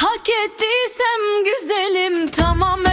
Hak ettiysem güzelim tamam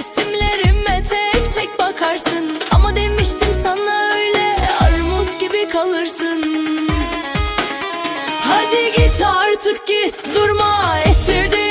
Resimlerime tek tek bakarsın. Ama demiştim sana öyle armut gibi kalırsın. Hadi git artık git durma ettirdin